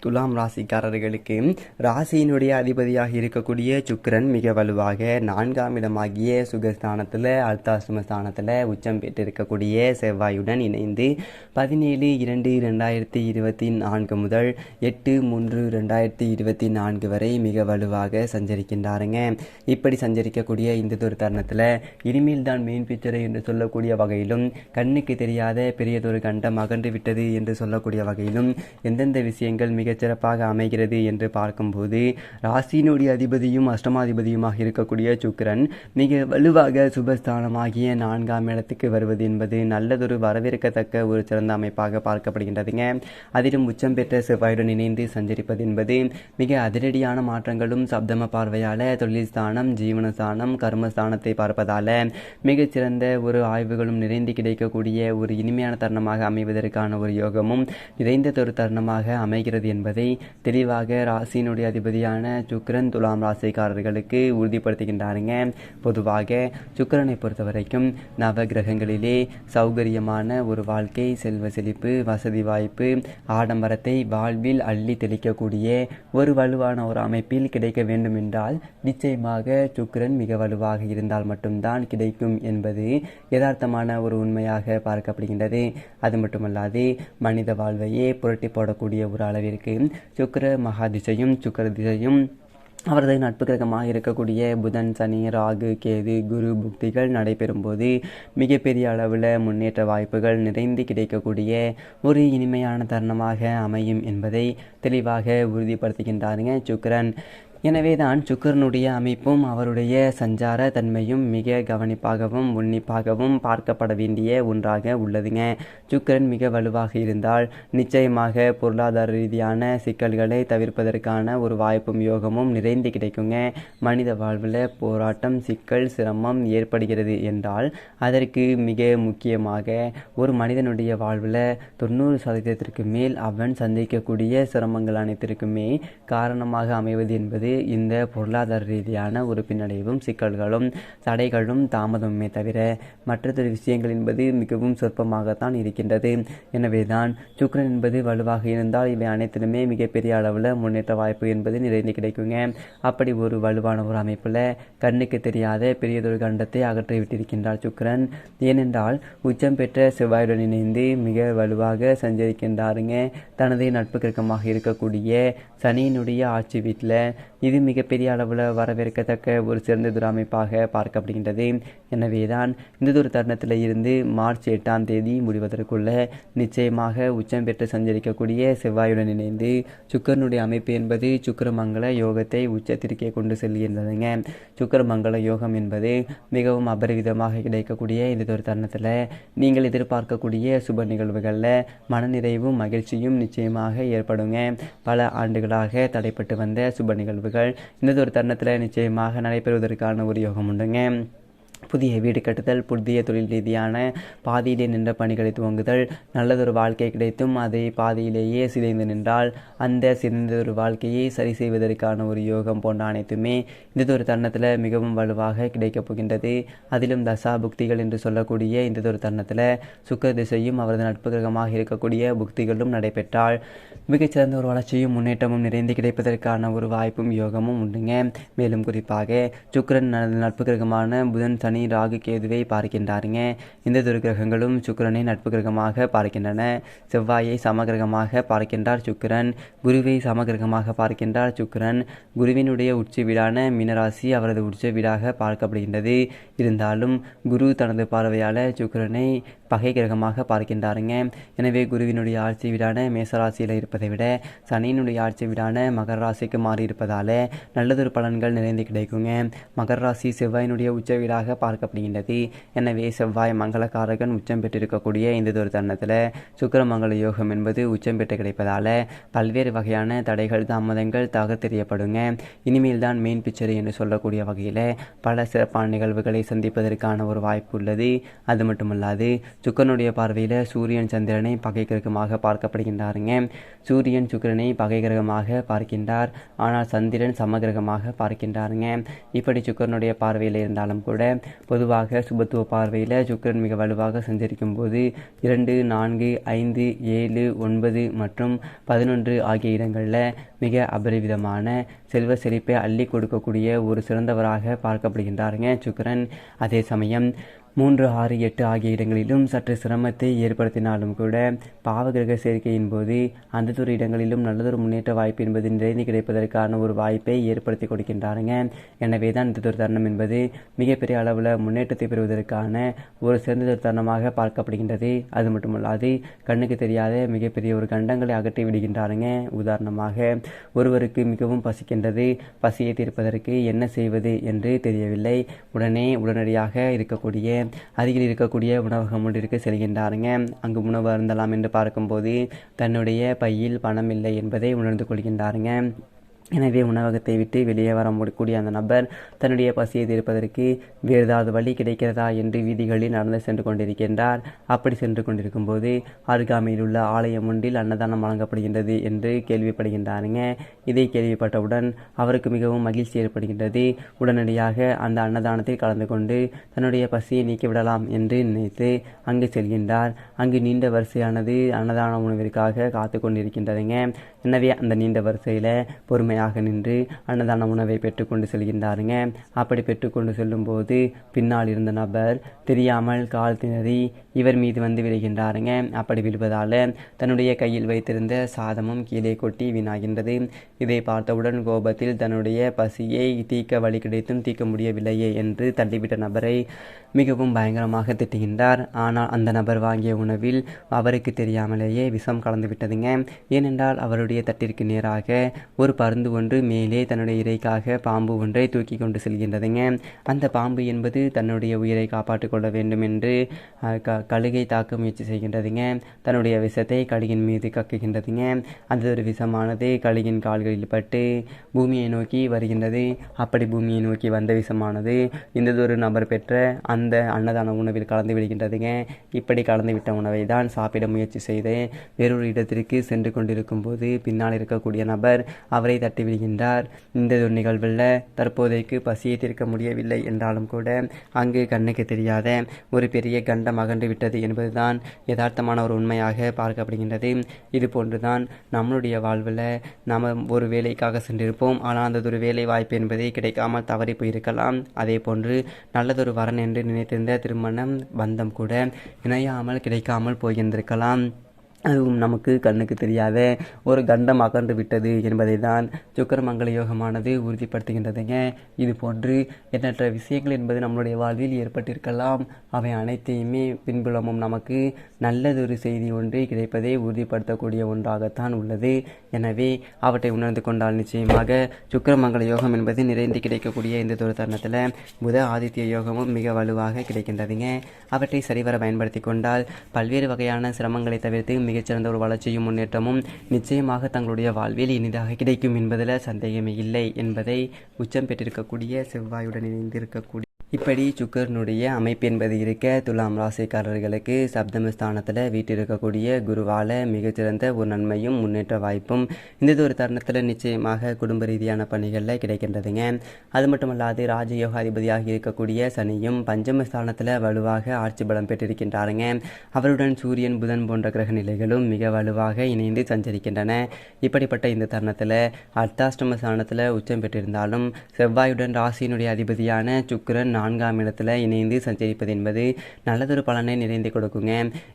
துலாம் ராசிக்காரர்களுக்கு ராசியினுடைய அதிபதியாக இருக்கக்கூடிய சுக்கரன் மிக வலுவாக நான்காம் இடமாகிய சுகஸ்தானத்தில் அர்த்தாசிரம ஸ்தானத்தில் உச்சம் பெற்றிருக்கக்கூடிய செவ்வாயுடன் இணைந்து பதினேழு இரண்டு ரெண்டாயிரத்தி இருபத்தி நான்கு முதல் எட்டு மூன்று ரெண்டாயிரத்தி இருபத்தி நான்கு வரை மிக வலுவாக சஞ்சரிக்கின்றாருங்க. இப்படி சஞ்சரிக்கக்கூடிய இந்த ஒரு தருணத்தில் இனிமேல் தான் மெயின் பிக்சரை என்று சொல்லக்கூடிய வகையிலும் கண்ணுக்கு தெரியாத பெரியதொரு கண்டம் அகன்று விட்டது என்று சொல்லக்கூடிய வகையிலும் எந்தெந்த விஷயங்கள் மிக மிகச்சிறப்பாக அமைகிறது என்று பார்க்கும்போது ராசியினுடைய அதிபதியும் அஷ்டமாதிபதியுமாக இருக்கக்கூடிய சுக்கரன் மிக வலுவாக சுபஸ்தானமாகிய நான்காம் இடத்துக்கு வருவது என்பது நல்லதொரு வரவேற்கத்தக்க ஒரு சிறந்த அமைப்பாக பார்க்கப்படுகின்றதுங்க. அதிலும் உச்சம் பெற்ற செவ்வாயுடன் இணைந்து சஞ்சரிப்பது என்பது மிக அதிரடியான மாற்றங்களும் சப்தம பார்வையால தொழில் ஸ்தானம் ஜீவனஸ்தானம் கர்மஸ்தானத்தை பார்ப்பதால மிகச்சிறந்த ஒரு ஆய்வுகளும் நிறைந்து கிடைக்கக்கூடிய ஒரு இனிமையான தருணமாக அமைவதற்கான ஒரு யோகமும் நிறைந்ததொரு தருணமாக அமைகிறது என்பதை தெளிவாக ராசியினுடைய அதிபதியான சுக்கரன் துலாம் ராசிக்காரர்களுக்கு உறுதிப்படுத்துகின்றாருங்க. பொதுவாக சுக்கரனை பொறுத்த வரைக்கும் நவ கிரகங்களிலே சௌகரியமான ஒரு வாழ்க்கை செல்வ செழிப்பு வசதி வாய்ப்பு ஆடம்பரத்தை வாழ்வில் அள்ளி தெளிக்கக்கூடிய ஒரு வலுவான ஒரு அமைப்பில் கிடைக்க வேண்டும் என்றால் நிச்சயமாக சுக்கரன் மிக வலுவாக இருந்தால் மட்டும்தான் கிடைக்கும் என்பது யதார்த்தமான ஒரு உண்மையாக பார்க்கப்படுகின்றது. அது மட்டுமல்லாது மனித வாழ்வையே புரட்டி போடக்கூடிய ஒரு அளவிற்கு சுக்கிர மகா திசையும் சுக்கர திசையும் அவரது நட்பு கிரகமாக இருக்கக்கூடிய புதன் சனி ராகு கேது குரு புக்திகள் நடைபெறும்போது மிகப்பெரிய அளவில் முன்னேற்ற வாய்ப்புகள் நிறைந்து கிடைக்கக்கூடிய ஒரு இனிமையான தருணமாக அமையும் என்பதை தெளிவாக உறுதிப்படுத்துகின்றாருங்க சுக்கரன். எனவே தான் சுக்கரனுடைய அமைப்பும் அவருடைய சஞ்சார தன்மையும் மிக கவனிப்பாகவும் உன்னிப்பாகவும் பார்க்கப்பட வேண்டிய ஒன்றாக உள்ளதுங்க. சுக்கரன் மிக வலுவாக இருந்தால் நிச்சயமாக பொருளாதார ரீதியான சிக்கல்களை தவிர்ப்பதற்கான ஒரு வாய்ப்பும் யோகமும் நிறைந்து கிடைக்குங்க. மனித வாழ்வில் போராட்டம் சிக்கல் சிரமம் ஏற்படுகிறது என்றால் அதற்கு மிக முக்கியமாக ஒரு மனிதனுடைய வாழ்வில் தொண்ணூறு சதவீதத்திற்கு மேல் அவன் சந்திக்கக்கூடிய சிரமங்கள் அனைத்திற்குமே காரணமாக அமைவது என்பது இந்த பொருளாதார ரீதியான ஒரு பின்னடைவும் சிக்கல்களும் தடைகளும் தாமதமே தவிர மற்ற விஷயங்கள் என்பது மிகவும் சொற்பமாகத்தான் இருக்கின்றது. எனவே தான் சுக்கரன் என்பது வலுவாக இருந்தால் இவை அனைத்திலுமே மிகப்பெரிய அளவில் முன்னேற்ற வாய்ப்பு என்பது நிறைந்து கிடைக்குங்க. அப்படி ஒரு வலுவான ஒரு அமைப்பில் கண்ணுக்கு தெரியாத பெரியதொரு கண்டத்தை அகற்றிவிட்டிருக்கின்றார் சுக்கரன் ஏனென்றால் உச்சம் பெற்ற செவ்வாயுடன் இணைந்து மிக வலுவாக சஞ்சரிக்கின்றாருங்க. தனது நட்பு கிரகமாக இருக்கக்கூடிய சனியினுடைய ஆட்சி வீட்டில் இது மிகப்பெரிய அளவில் வரவேற்கத்தக்க ஒரு சிறந்த அமைப்பாக பார்க்கப்படுகின்றது. எனவே தான் இந்த ஒரு தருணத்தில் இருந்து மார்ச் எட்டாம் தேதி முடிவதற்குள்ள நிச்சயமாக உச்சம் பெற்று சஞ்சரிக்கக்கூடிய செவ்வாயுடன் இணைந்து சுக்கரனுடைய அமைப்பு என்பது சுக்கரமங்கல யோகத்தை உச்சத்திற்கே கொண்டு செல்கின்றதுங்க. சுக்கரமங்கல யோகம் என்பது மிகவும் அபரிவிதமாக கிடைக்கக்கூடிய இந்த ஒரு தருணத்தில் நீங்கள் எதிர்பார்க்கக்கூடிய சுப நிகழ்வுகளில் மனநிறைவும் மகிழ்ச்சியும் நிச்சயமாக ஏற்படுங்க. பல ஆண்டுகளாக தடைப்பட்டு வந்த சுப நிகழ்வு நிகழ்வுகள் இந்த ஒரு தருணத்தில் நிச்சயமாக நடைபெறுவதற்கான ஒரு யோகம் உண்டுங்க. புதிய வீடு கட்டுதல் புதிய தொழில் ரீதியான பாதியிலே நின்ற பணிகளை துவங்குதல் நல்லதொரு வாழ்க்கை கிடைத்தும் அதை பாதியிலேயே சிதைந்து நின்றால் அந்த சிதைந்த ஒரு வாழ்க்கையை சரி செய்வதற்கான ஒரு யோகம் போன்ற அனைத்துமே இந்த ஒரு தருணத்தில் மிகவும் வலுவாக கிடைக்கப் போகின்றது. அதிலும் தசா புக்திகள் என்று சொல்லக்கூடிய இந்த ஒரு தருணத்தில் சுக்கர திசையும் அவரது நட்பு கிரகமாக இருக்கக்கூடிய புக்திகளும் நடைபெற்றால் மிகச்சிறந்த ஒரு வளர்ச்சியும் முன்னேற்றமும் நிறைந்து கிடைப்பதற்கான ஒரு வாய்ப்பும் யோகமும் உண்டுங்க. மேலும் குறிப்பாக சுக்கரன் நட்பு கிரகமான புதன் சனி ராகு கேதுவை பார்க்கின்றாருங்க. இந்த துரு கிரகங்களும் சுக்கிரனை நட்பு கிரகமாக பார்க்கின்றன. செவ்வாயை சமகிரகமாக பார்க்கின்றார் சுக்கிரன். குருவை சமகிரகமாக பார்க்கின்றார் சுக்கிரன். குருவினுடைய உச்ச வீடான மீனராசி அவரது உச்ச வீடாக பார்க்கப்படுகின்றது. இருந்தாலும் குரு தனது பார்வையால் சுக்கிரனை பகை கிரகமாக பார்க்கின்றாருங்க. எனவே குருவினுடைய ஆட்சி வீடான மேசராசியில் இருப்பதை விட சனியினுடைய ஆட்சி வீடான மகர ராசிக்கு மாறியிருப்பதால் நல்லதொரு பலன்கள் நிறைந்து கிடைக்குங்க. மகர ராசி செவ்வாயினுடைய உச்ச வீடாக பார்க்கப்படுகின்றது. எனவே செவ்வாய் மங்களக்காரகன் உச்சம் பெற்றிருக்கக்கூடிய இந்த ஒரு தருணத்தில் சுக்கரமங்கல யோகம் என்பது உச்சம் பெற்று கிடைப்பதால் பல்வேறு வகையான தடைகள் தாமதங்கள் தாக இனிமேல் தான் மெயின் பிக்சர் என்று சொல்லக்கூடிய வகையில் பல சிறப்பான நிகழ்வுகளை சந்திப்பதற்கான ஒரு வாய்ப்பு உள்ளது. அது மட்டுமல்லாது சுக்கரனுடைய பார்வையில் சூரியன் சந்திரனை பகை கிரகமாக பார்க்கப்படுகின்றாருங்க. சூரியன் சுக்கிரனை பகை கிரகமாக பார்க்கின்றார். ஆனால் சந்திரன் சமகிரகமாக பார்க்கின்றாருங்க. இப்படி சுக்கரனுடைய பார்வையில் இருந்தாலும் கூட பொதுவாக சுபத்துவ பார்வையில் சுக்கரன் மிக வலுவாக சஞ்சரிக்கும் போது இரண்டு நான்கு ஐந்து ஏழு ஒன்பது மற்றும் பதினொன்று ஆகிய இடங்களில் மிக அபரிவிதமான செல்வ செழிப்பை அள்ளி கொடுக்கக்கூடிய ஒரு சிறந்தவராக பார்க்கப்படுகின்றாருங்க. சுக்கரன் அதே சமயம் மூன்று ஆறு எட்டு ஆகிய இடங்களிலும் சற்று சிரமத்தை ஏற்படுத்தினாலும் கூட பாவகிரக சேர்க்கையின் போது அந்ததொரு இடங்களிலும் நல்லதொரு முன்னேற்ற வாய்ப்பு என்பது நிறைந்து கிடைப்பதற்கான ஒரு வாய்ப்பை ஏற்படுத்தி கொடுக்கின்றாருங்க. எனவே தான் இந்த தருணம் என்பது மிகப்பெரிய அளவில் முன்னேற்றத்தை பெறுவதற்கான ஒரு சிறந்ததொரு தருணமாக பார்க்கப்படுகின்றது. அது மட்டுமல்லாது கண்ணுக்கு தெரியாத மிகப்பெரிய ஒரு கண்டங்களை அகற்றி விடுகின்றாருங்க உதாரணமாக ஒருவருக்கு மிகவும் பசிக்கின்றது பசியை தீர்ப்பதற்கு என்ன செய்வது என்று தெரியவில்லை. உடனே உடனடியாக இருக்கக்கூடிய அருகில் இருக்கக்கூடிய உணவகம் ஒன்றிற்கு செல்கின்றாருங்க. அங்கு உணவு அருந்தலாம் என்று பார்க்கும்போது தன்னுடைய பையில் பணம் இல்லை என்பதை உணர்ந்து கொள்கின்றாருங்க. எனவே உணவகத்தை விட்டு வெளியே வர முடியக்கூடிய அந்த நபர் தன்னுடைய பசியை தீர்ப்பதற்கு வேறு ஏதாவது வழி கிடைக்கிறதா என்று வீதிகளில் நடந்து சென்று கொண்டிருக்கின்றார். அப்படி சென்று கொண்டிருக்கும் போது அருகாமையில் உள்ள ஆலயம் ஒன்றில் அன்னதானம் வழங்கப்படுகின்றது என்று கேள்விப்படுகின்றாருங்க. இதை கேள்விப்பட்டவுடன் அவருக்கு மிகவும் மகிழ்ச்சி ஏற்படுகின்றது. உடனடியாக அந்த அன்னதானத்தில் கலந்து கொண்டு தன்னுடைய பசியை நீக்கிவிடலாம் என்று நினைத்து அங்கு செல்கின்றார். அங்கு நீண்ட வரிசையானது அன்னதான உணவிற்காக காத்து கொண்டிருக்கின்றதுங்க. எனவே அந்த நீண்ட வரிசையில் பொறுமையாக நின்று அன்னதான உணவை பெற்றுக்கொண்டு செல்கின்றாருங்க. அப்படி பெற்றுக்கொண்டு செல்லும்போது பின்னால் இருந்த நபர் தெரியாமல் கால் திணறி இவர் மீது வந்து விழுகின்றாருங்க. அப்படி விழுவதால் தன்னுடைய கையில் வைத்திருந்த சாதமும் கீழே கொட்டி வீணாகின்றது. இதை பார்த்தவுடன் கோபத்தில் தன்னுடைய பசியை தீக்க வழி கிடைத்தும் தீர்க்க முடியவில்லையே என்று தள்ளிவிட்ட நபரை மிகவும் பயங்கரமாக திட்டுகின்றார். ஆனால் அந்த நபர் வாங்கிய உணவில் அவருக்கு தெரியாமலேயே விஷம் கலந்து விட்டதுங்க ஏனென்றால் அவருடைய தட்டிற்கு நேராக ஒரு பருந்து ஒன்று மேலே தன்னுடைய இறைக்காக பாம்பு ஒன்றை தூக்கி கொண்டு செல்கின்றதுங்க. அந்த பாம்பு என்பது தன்னுடைய உயிரை காப்பாற்றிக் கொள்ள வேண்டும் என்று க கழுகை தாக்க முயற்சி செய்கின்றதுங்க. தன்னுடைய விஷத்தை கழுகின் மீது கக்குகின்றதுங்க. அந்த ஒரு விஷமானது கழுகின் கால்களில் பட்டு பூமியை நோக்கி வருகின்றது. அப்படி பூமியை நோக்கி வந்த விஷமானது இந்ததொரு நபர் பெற்ற அந்த அன்னதான உணவில் கலந்து விடுகின்றதுங்க. இப்படி கலந்து விட்ட உணவை தான் சாப்பிட முயற்சி செய்து வேறொரு இடத்திற்கு சென்று கொண்டிருக்கும் போது பின்னால் இருக்கக்கூடிய நபர் அவரை தட்டி விடுகின்றார். இந்த ஒரு நிகழ்வில் தற்போதைக்கு பசியை தீர்க்க முடியவில்லை என்றாலும் கூட அங்கு கண்ணுக்கு தெரியாத ஒரு பெரிய கண்டம் அகன்று விட்டது என்பதுதான் யதார்த்தமான ஒரு உண்மையாக பார்க்கப்படுகின்றது. இது போன்றுதான் நம்மளுடைய வாழ்வில் நாம் ஒரு வேலைக்காக சென்றிருப்போம். ஆனால் அந்த ஒரு வேலை வாய்ப்பு என்பது கிடைக்காமல் தவறி போயிருக்கலாம். அதே போன்று நல்லதொரு வரன் என்று நினைத்திருந்த திருமணம் பந்தம் கூட இணையாமல் கிடைக்காமல் போயிருந்திருக்கலாம். அதுவும் நமக்கு கண்ணுக்கு தெரியாத ஒரு கண்டம் அகன்று விட்டது என்பதை தான் சுக்கரமங்கல யோகமானது உறுதிப்படுத்துகின்றதுங்க. இது போன்று எண்ணற்ற விஷயங்கள் என்பது நம்மளுடைய வாழ்வில் ஏற்பட்டிருக்கலாம். அவை அனைத்தையுமே பின்புலமும் நமக்கு நல்லதொரு செய்தி ஒன்று கிடைப்பதை உறுதிப்படுத்தக்கூடிய ஒன்றாகத்தான் உள்ளது. எனவே அவற்றை உணர்ந்து கொண்டால் நிச்சயமாக சுக்கரமங்கல யோகம் என்பது நிறைந்து கிடைக்கக்கூடிய இந்த ஒரு தருணத்தில் புத ஆதித்ய யோகமும் மிக வலுவாக கிடைக்கின்றதுங்க. அவற்றை சரிவர பயன்படுத்தி கொண்டால் பல்வேறு வகையான சிரமங்களை தவிர்த்து மிகச்சிறந்த ஒரு வளர்ச்சியும் முன்னேற்றமும் நிச்சயமாக தங்களுடைய வாழ்வில் இனிதாக கிடைக்கும் என்பதில் சந்தேகமே இல்லை என்பதை உச்சம் பெற்றிருக்கக்கூடிய செவ்வாயுடன் இணைந்திருக்கக்கூடிய இப்படி சுக்கரனுடைய அமைப்பு என்பது இருக்க துலாம் ராசிக்காரர்களுக்கு சப்தமஸ்தானத்தில் வீட்டிருக்கக்கூடிய குருவால் மிகச்சிறந்த ஒரு நன்மையும் முன்னேற்ற வாய்ப்பும் இந்த ஒரு தருணத்தில் நிச்சயமாக குடும்ப ரீதியான பணிகளில் கிடைக்கின்றதுங்க. அது மட்டுமல்லாது ராஜயோகாதிபதியாக இருக்கக்கூடிய சனியும் பஞ்சமஸ்தானத்தில் வலுவாக ஆட்சி பலம் பெற்றிருக்கின்றாருங்க. அவருடன் சூரியன் புதன் போன்ற கிரக நிலைகளும் மிக வலுவாக இணைந்து சஞ்சரிக்கின்றன. இப்படிப்பட்ட இந்த தருணத்தில் அர்த்தாஷ்டம ஸ்தானத்தில் உச்சம் பெற்றிருந்தாலும் செவ்வாயுடன் ராசியினுடைய அதிபதியான சுக்கிரன் நான்காம் இடத்துல இணைந்து சஞ்சரிப்பது என்பது நல்லதொரு பலனை நிறைந்து கொடுக்குங்க.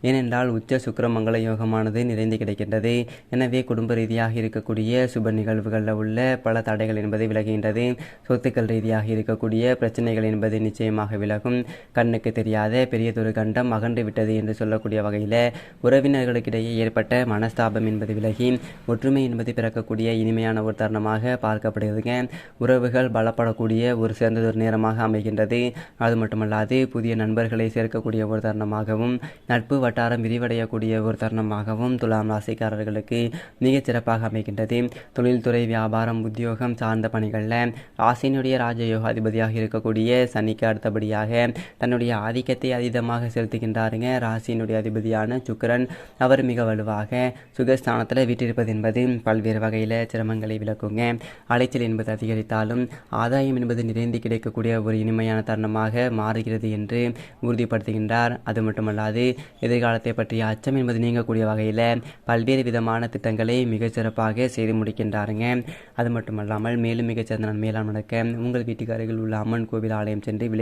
ஏனென்றால் உச்ச சுக்கரமங்கல யோகமானது நிறைந்து கிடைக்கின்றது. எனவே குடும்ப ரீதியாக இருக்கக்கூடிய சுப நிகழ்வுகளில் உள்ள பல தடைகள் என்பது விலகுகின்றது சொத்துக்கள் ரீதியாக இருக்கக்கூடிய பிரச்சனைகள் என்பது நிச்சயமாக விலகும். கண்ணுக்கு தெரியாத பெரியதொரு கண்டம் அகன்று விட்டது என்று சொல்லக்கூடிய வகையில் உறவினர்களுக்கிடையே ஏற்பட்ட மனஸ்தாபம் என்பது விலகி ஒற்றுமை என்பது பிறக்கக்கூடிய இனிமையான ஒரு தருணமாக பார்க்கப்படுகிறதுங்க உறவுகள் பலப்படக்கூடிய ஒரு சிறந்ததொரு நேரமாக அமைகின்றது. அது மட்டுமல்லாது புதிய நண்பர்களை சேர்க்கக்கூடிய ஒரு தருணமாகவும் நட்பு வட்டாரம் விரிவடையக்கூடிய ஒரு தருணமாகவும் துலாம் ராசிக்காரர்களுக்கு மிகச் சிறப்பாக அமைகின்றது. தொழில்துறை வியாபாரம் உத்தியோகம் சார்ந்த பணிகளில் ராசியினுடைய ராஜயோகாதிபதியாக இருக்கக்கூடிய சனிக்கு அடுத்தபடியாக தன்னுடைய ஆதிக்கத்தை அதீதமாக செலுத்துகின்றாருங்க. ராசியினுடைய அதிபதியான சுக்கரன் அவர் மிக வலுவாக சுகஸ்தானத்தில் வீட்டிருப்பது என்பது பல்வேறு வகையில் சிரமங்களை விளக்குங்க. அலைச்சல் என்பது அதிகரித்தாலும் ஆதாயம் என்பது நிறைந்து கிடைக்கக்கூடிய ஒரு இனிமையான தருணமாக மாறுகிறது என்று உறுதிப்படுத்துகின்றார். அது மட்டுமல்லாது எதிர்காலத்தை பற்றிய அச்சம் என்பது நீங்கக்கூடிய வகையில் பல்வேறு விதமான திட்டங்களை மிகச்சிறப்பாக செய்து முடிக்கின்றாருங்க. அது மட்டுமல்லாமல் மேலும் மிகச்சிறந்த நன்மையெல்லாம் நடக்க உங்கள் வீட்டுக்கு அருகில் உள்ள அம்மன் கோவில் ஆலயம் சென்று